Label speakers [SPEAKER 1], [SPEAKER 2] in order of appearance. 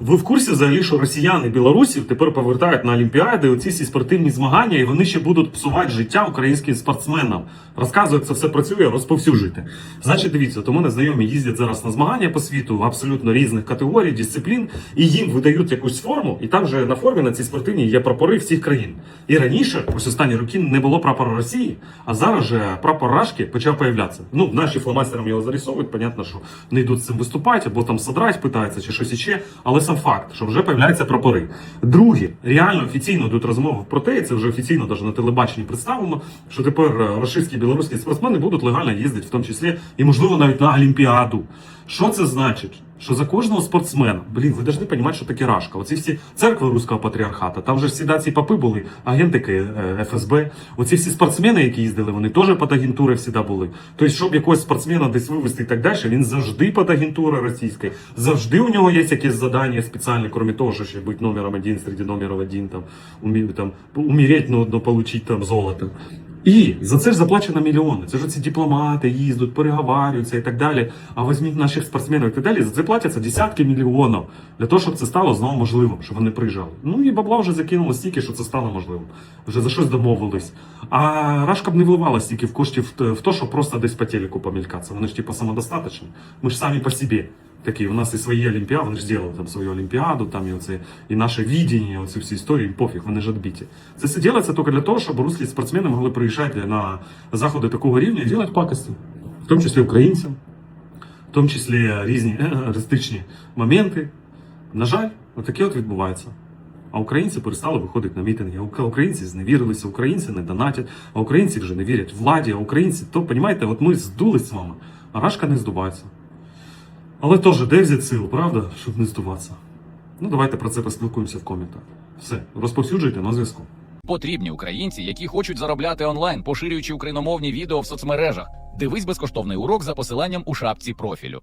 [SPEAKER 1] Ви в курсі взагалі, що росіяни білорусів тепер повертають на Олімпіади оці всі спортивні змагання, і вони ще будуть псувати життя українським спортсменам. Розказую, як це все працює, розповсюджуйте. Значить, дивіться, то мене знайомі їздять зараз на змагання по світу абсолютно різних категорій, дисциплін, і їм видають якусь форму, і там вже на формі на цій спортивній є прапори всіх країн. І раніше, ось останні роки, не було прапора Росії, а зараз же прапор Рашки почав появлятися. Ну, наші фломастерам його зарисовують, понятно, що не йдуть з цим виступати, або там содрать питаються, чи щось іще, але сам факт, що вже появляються прапори. Друге, реально офіційно йдуть розмови про те, і це вже офіційно навіть на телебаченні представлено, що тепер е, російські білоруські спортсмени будуть легально їздити, в тому числі і можливо навіть на Олімпіаду. Що це значить? Що за кожного спортсмена, блін, ви повинні розуміти, що таке рашка. Оці всі церкви руського патріархата, там же всі ці папи були, агентики е, ФСБ. Оці всі спортсмени, які їздили, вони теж під агентури всіда були. Тобто, щоб якогось спортсмена десь вивезти і так далі, він завжди під агентурою російською. Завжди у нього є якесь завдання спеціальне, крім того, що ще бути номером один серед номерів один, там, умі, там, умереть, но, но получить там золото. І за це ж заплачено мільйони. Це ж ці дипломати їздять, переговарюються і так далі. А візьміть наших спортсменів і так далі. За це платяться десятки мільйонів для того, щоб це стало знову можливим, щоб вони приїжджали. Ну і бабла вже закинуло стільки, що це стало можливим. Вже за щось домовились. А Рашка б не вливала стільки в коштів в те, щоб просто десь по телеку помількатися. Вони ж типу самодостаточні. Ми ж самі по собі. Такі, у нас і свої олімпіади, вони ж зробили там свою олімпіаду, там і оце, і наше відіння, оці всі історії, їм пофіг, вони ж відбиті. Це все робиться тільки для того, щоб руслі спортсмени могли приїжджати на заходи такого рівня і робити пакості. В тому числі українцям, в тому числі різні е, аристичні моменти. На жаль, отаке от відбувається. А українці перестали виходити на мітинги. Українці зневірилися, українці не донатять, а українці вже не вірять владі, а українці, то, понімаєте, от ми здулись з вами, а рашка не здувається. Але теж де взяти сил, правда, щоб не здуватися? Ну, давайте про це поспілкуємося в коментах. Все, розповсюджуйте на зв'язку.
[SPEAKER 2] Потрібні українці, які хочуть заробляти онлайн, поширюючи україномовні відео в соцмережах. Дивись безкоштовний урок за посиланням у шапці профілю.